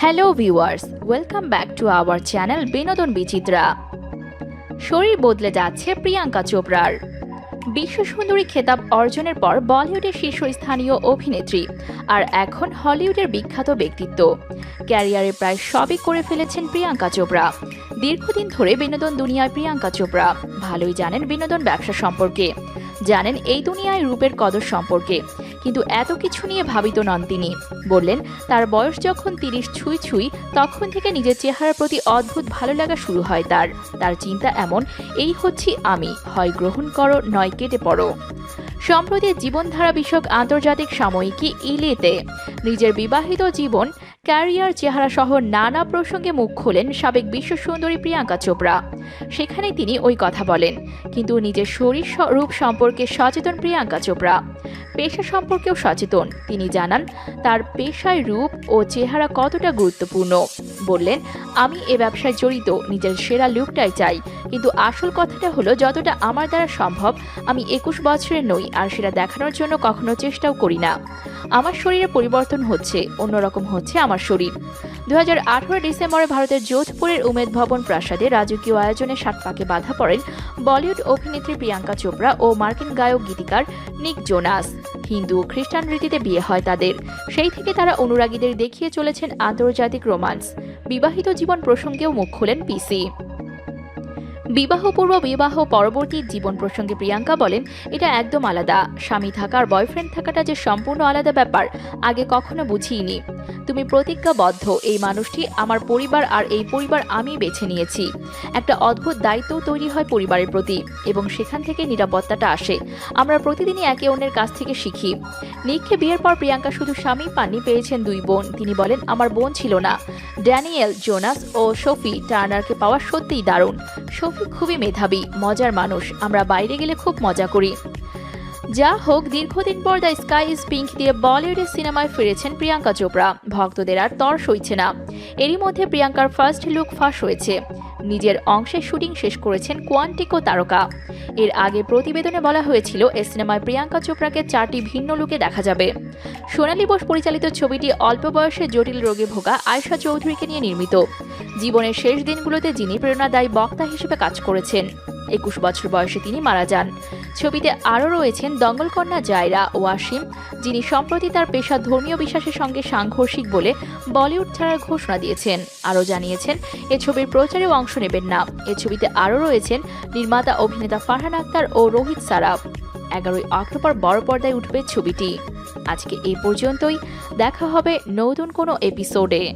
Hello viewers welcome back to our channel Binodon Bichitra শরীর বদলে যাচ্ছে প্রিয়াঙ্কা চোপড়ার। বিশ্ব সুন্দরী খেতাব অর্জনের পর বলিউডের শীর্ষস্থানীয় অভিনেত্রী আর এখন হলিউডের বিখ্যাত ব্যক্তিত্ব। ক্যারিয়ারে প্রায় সবই করে ফেলেছেন প্রিয়াঙ্কা চোপড়া। দীর্ঘদিন ধরে বিনোদন দুনিয়ায় প্রিয়াঙ্কা চোপড়া। ভালোই জানেন বিনোদন ব্যবসা সম্পর্কে। জানেন এই দুনিয়ায় রূপের কদর সম্পর্কে। কিন্তু এত কিছু নিয়ে ভাবিত নন তিনি। বললেন, তার বয়স যখন তিরিশ ছুঁই ছুঁই, তখন থেকে নিজের চেহারার প্রতি অদ্ভুত ভালো লাগা শুরু হয় তার। তার চিন্তা এমন, এই হচ্ছি আমি, হয় গ্রহণ করো, নয় কেটে পড়ো। সম্প্রতি জীবনধারা বিষয়ক আন্তর্জাতিক সাময়িকী ইলেতে নিজের বিবাহিত জীবন, ক্যারিয়ার চেহারা সহ নানা প্রসঙ্গে মুখ খোলেন সাবেক বিশ্ব সুন্দরী প্রিয়াঙ্কা চোপড়া। সেখানে তিনি ওই কথা বলেন, কিন্তু নিজের শরীর রূপ সম্পর্কে সচেতন প্রিয়াঙ্কা চোপড়া। পেশা সম্পর্কেও সচেতন। তিনি জানান, তার পেশায় রূপ ও চেহারা কতটা গুরুত্বপূর্ণ। বললেন, আমি এ ব্যবসায় জড়িত, নিজের সেরা লুকটাই চাই। কিন্তু আসল কথাটা হলো, যতটা আমার দ্বারা সম্ভব, আমি একুশ বছরের নই, আর সেটা দেখানোর জন্য কখনো চেষ্টাও করি না। আমার শরীরে পরিবর্তন হচ্ছে, অন্যরকম হচ্ছে আমার শরীর। দু হাজার আঠারো ডিসেম্বরে ভারতের যোধপুরের উমেদ ভবন প্রাসাদে রাজকীয় আয়োজনে সাত পাকে বাধা পড়েন বলিউড অভিনেত্রী প্রিয়াঙ্কা চোপড়া ও মার্কিন গায়ক গীতিকার নিক জোনাস। হিন্দু ও খ্রিস্টান রীতিতে বিয়ে হয় তাদের। সেই থেকে তারা অনুরাগীদের দেখিয়ে চলেছেন আন্তর্জাতিক রোমান্স। বিবাহিত জীবন প্রসঙ্গেও মুখ খোলেন পিসি। বিবাহপূর্ব বিবাহ পরবর্তী জীবন প্রসঙ্গে প্রিয়াঙ্কা বলেন, এটা একদম আলাদা। স্বামী থাকার বয়ফ্রেন্ড থাকাটা যে সম্পূর্ণ আলাদা ব্যাপার, আগে কখনো বুঝিনি তুমি প্রতিজ্ঞাবদ্ধ। এই মানুষটি আমার পরিবার আর এই পরিবার আমি বেছে নিয়েছি। একটা অদ্ভুত দায়িত্ব তৈরি হয় পরিবারের প্রতি এবং সেখান থেকে নিরাপত্তাটা আসে। আমরা প্রতিদিনই একে অন্যের কাছ থেকে শিখি। নিককে বিয়ের পর প্রিয়াঙ্কা শুধু স্বামী পাননি, পেয়েছেন দুই বোন। তিনি বলেন, আমার বোন ছিল না। ড্যানিয়েল, জোনাস ও সোফি টার্নারকে পাওয়া সত্যিই দারুণ। খুবই মেধাবী, মজার মানুষ। আমরা বাইরে গেলে খুব মজা করি। যা হোক, দীর্ঘদিন পর দ্য স্কাই ইজ পিঙ্ক দিয়ে বলিউডের সিনেমায় ফিরেছেন প্রিয়াঙ্কা চোপড়া। ভক্তদের আর তর সইছে না। এরই মধ্যে প্রিয়াঙ্কার ফার্স্ট লুক ফাঁস হয়েছে। নিজের অংশের শুটিং শেষ করেছেন কোয়ান্টিকো তারকা। এর আগে প্রতিবেদনে বলা হয়েছিল, এ সিনেমায় প্রিয়াঙ্কা চোপড়াকে চারটি ভিন্ন লুকে দেখা যাবে। সোনালী বোস পরিচালিত ছবিটি অল্প বয়সে জটিল রোগে ভোগা আয়শা চৌধুরীকে নিয়ে নির্মিত। জীবনের শেষ দিনগুলোতে যিনি প্রেরণাদায়ী বক্তা হিসেবে কাজ করেছেন। একুশ বছর বয়সে তিনি মারা যান। ছবিতে আরও রয়েছেন দঙ্গলকন্যা জায়রা ওয়াসিম যিনি সম্প্রতি তার পেশা ধর্মীয় বিশ্বাসের সঙ্গে সাংঘর্ষিক বলে বলিউড ছাড়ার ঘোষণা দিয়েছেন। আরও জানিয়েছেন, এ ছবির প্রচারেও অংশ নেবেন না। এ ছবিতে আরও রয়েছেন নির্মাতা অভিনেতা ফারহান আক্তার ও রোহিত সারাফ। এগারোই অক্টোবর বড় পর্দায় উঠবে ছবিটি। আজকে এই পর্যন্তই। দেখা হবে নতুন কোনো এপিসোডে।